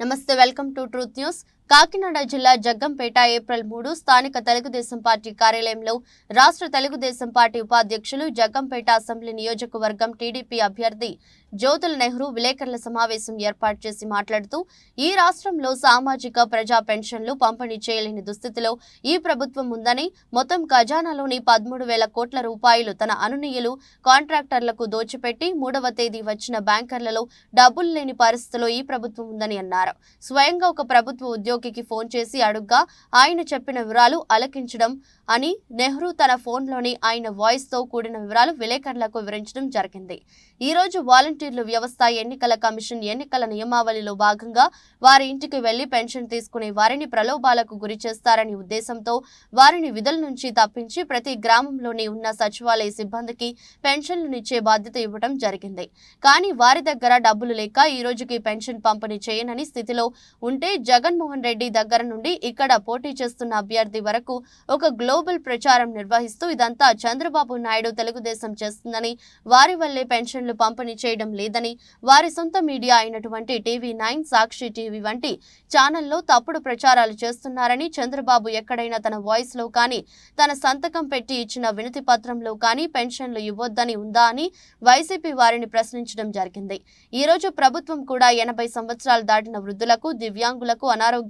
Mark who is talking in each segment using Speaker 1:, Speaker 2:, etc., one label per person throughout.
Speaker 1: నమస్తే welcome to truth news. Kakinada జిల్లా Jaggampeta April మూడు స్థానిక తెలుగుదేశం పార్టీ కార్యాలయంలో రాష్ట్ర తెలుగుదేశం పార్టీ ఉపాధ్యక్షులు జగ్గంపేట అసెంబ్లీ నియోజకవర్గం టీడీపీ అభ్యర్థి జ్యోతుల నెహ్రూ విలేకరుల సమావేశం ఏర్పాటు చేసి మాట్లాడుతూ ఈ రాష్ట్రంలో సామాజిక ప్రజా పెన్షన్లు పంపిణీ చేయలేని దుస్థితిలో ఈ ప్రభుత్వం ఉందని మొత్తం ఖజానాలోని పదమూడు వేల కోట్ల రూపాయలు తన అనునీయులు కాంట్రాక్టర్లకు దోచిపెట్టి మూడవ తేదీ వచ్చిన బ్యాంకర్లలో డబ్బులు లేని పరిస్థితిలో ఈ ప్రభుత్వం ఉందని అన్నారు. స్వయంగా ఒక ప్రభుత్వ ఉద్యోగికి ఫోన్ చేసి అడుగ్గా ఆయన చెప్పిన వివరాలు అలకించడం అని నెహ్రూ తన ఫోన్లోని ఆయన వాయిస్తో కూడిన వివరాలు విలేకరులకు వివరించడం జరిగింది. ఈ రోజు వాలంటీర్లు వ్యవస్థ ఎన్నికల కమిషన్ ఎన్నికల నియమావళిలో భాగంగా వారి ఇంటికి వెళ్ళి పెన్షన్ తీసుకునే వారిని ప్రలోభాలకు గురి చేస్తారని ఉద్దేశంతో వారిని విధుల నుంచి తప్పించి ప్రతి గ్రామంలోని ఉన్న సచివాలయ సిబ్బందికి పెన్షన్లనిచ్చే బాధ్యత ఇవ్వడం జరిగింది. కానీ వారి దగ్గర డబ్బులు లేక ఈ రోజుకి పెన్షన్ పంపిణీ చేయనని స్థితిలో ఉంటే జగన్మోహన్ రెడ్డి దగ్గర నుండి ఇక్కడ పోటీ చేస్తున్న అభ్యర్థి వరకు ఒక గ్లోబల్ ప్రచారం నిర్వహిస్తూ ఇదంతా చంద్రబాబు నాయుడు తెలుగుదేశం చేస్తుందని వారి వల్లే పెన్షన్లు పంపిణీ చేయడం లేదని వారి సొంత మీడియా అయినటువంటి టీవీ నైన్ సాక్షి టీవీ వంటి ఛానల్లో తప్పుడు ప్రచారాలు చేస్తున్నారని చంద్రబాబు ఎక్కడైనా తన వాయిస్లో కానీ తన సంతకం పెట్టి ఇచ్చిన వినతి పత్రంలో కానీ పెన్షన్లు ఇవ్వొద్దని ఉందా అని వైసీపీ వారిని ప్రశ్నించడం జరిగింది. ఈ రోజు ప్రభుత్వం కూడా ఎనభై సంవత్సరాలు దాటిన వృద్ధులకు దివ్యాంగులకు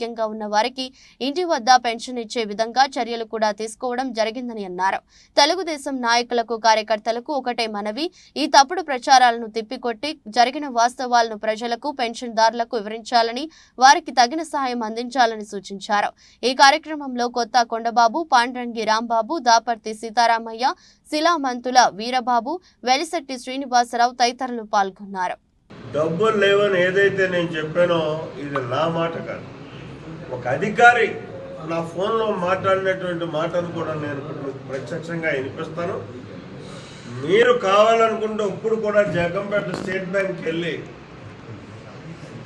Speaker 1: అనారోగ్యంగా ఉన్న వారికి ఇంటి వద్ద పెన్షన్ ఇచ్చే విధంగా చర్యలు కూడా తీసుకోవడం జరిగిందని అన్నారు. తెలుగుదేశం నాయకులకు కార్యకర్తలకు ఒకటే మనవి ఈ తప్పుడు ప్రచారాలను తిప్పికొట్టి జరిగిన వాస్తవాలను ప్రజలకు పెన్షన్దారులకు వివరించాలని వారికి తగిన సహాయం అందించాలని సూచించారు. ఈ కార్యక్రమంలో కొత్త కొండబాబు పాండ్రంగి రాంబాబు దాపర్తి సీతారామయ్య శిలామంతుల వీరబాబు వెలిశెట్టి శ్రీనివాసరావు తదితరులు పాల్గొన్నారు.
Speaker 2: డబ్బులు లేవని ఏదైతే నేను చెప్పానో ఇది నా మాట కాదు. ఒక అధికారి నా ఫోన్లో మాట్లాడినటువంటి మాటను కూడా నేను మీకు ప్రత్యక్షంగా వినిపిస్తాను. మీరు కావాలనుకుంటే ఇప్పుడు కూడా జగంపేట స్టేట్ బ్యాంక్కి వెళ్ళి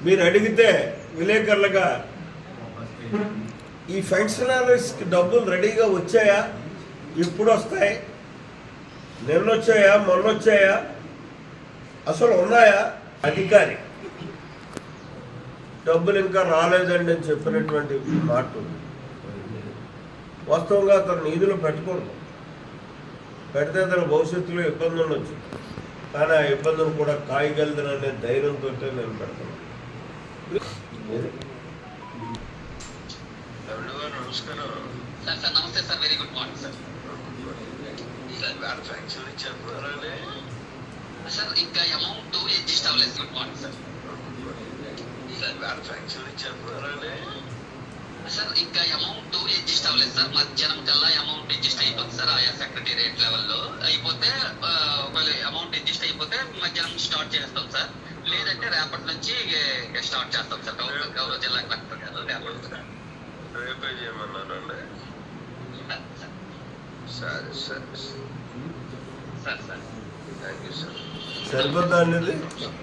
Speaker 2: మీరు అడిగితే విలేకరులుగా ఈ ఫంక్షనరీస్కి డబ్బులు రెడీగా వచ్చాయా? ఇప్పుడు వస్తాయి. నిన్నొచ్చాయా? మొన్నొచ్చాయా? మొన్న వచ్చాయా అసలు ఉన్నాయా? అధికారి డబ్బులు ఇంకా రాలేదండి అని చెప్పినటువంటి మాట. వాస్తవంగా అతను నిధులు పెట్టకూడదు. పెడితే అతను భవిష్యత్తులో ఇబ్బంది ఉండొచ్చు. కానీ ఆ ఇబ్బందులు కూడా కాయగలదననే ధైర్యంతో నేను పెడతాను? నమస్కారం.
Speaker 3: సార్ సార్ నమస్తే sir very good morning sir
Speaker 2: sir manufacture ఇచ్చారు అలానే
Speaker 3: సార్ ఇంకా అమౌంట్ అడ్జస్ట్ అవ్వలేదు. Good morning sir
Speaker 2: sir manufacture అలానే
Speaker 3: సార్ ఇంకా అమౌంట్ అడ్జస్ట్ అవ్వలేదు సార్ మధ్యాహ్నం కల్లా అమౌంట్ అడ్జస్ట్ అయిపోతుంది సార్ ఆయా సెక్రటేరియట్ లెవెల్లో అయిపోతే ఒకవేళ అమౌంట్ అడ్జస్ట్ అయిపోతే మధ్యాహ్నం స్టార్ట్ చేస్తాం సార్ లేదంటే రేపటి నుంచి ఇక స్టార్ట్ చేస్తాం సార్ గౌరవ గౌరవ జిల్లా కలెక్టర్ గారు రేపటి
Speaker 2: రేపే చేయమన్నారండి?
Speaker 3: సార్
Speaker 2: సరే సరే.
Speaker 3: Sir sir
Speaker 2: thank you sir సరిపోద్దా అనేది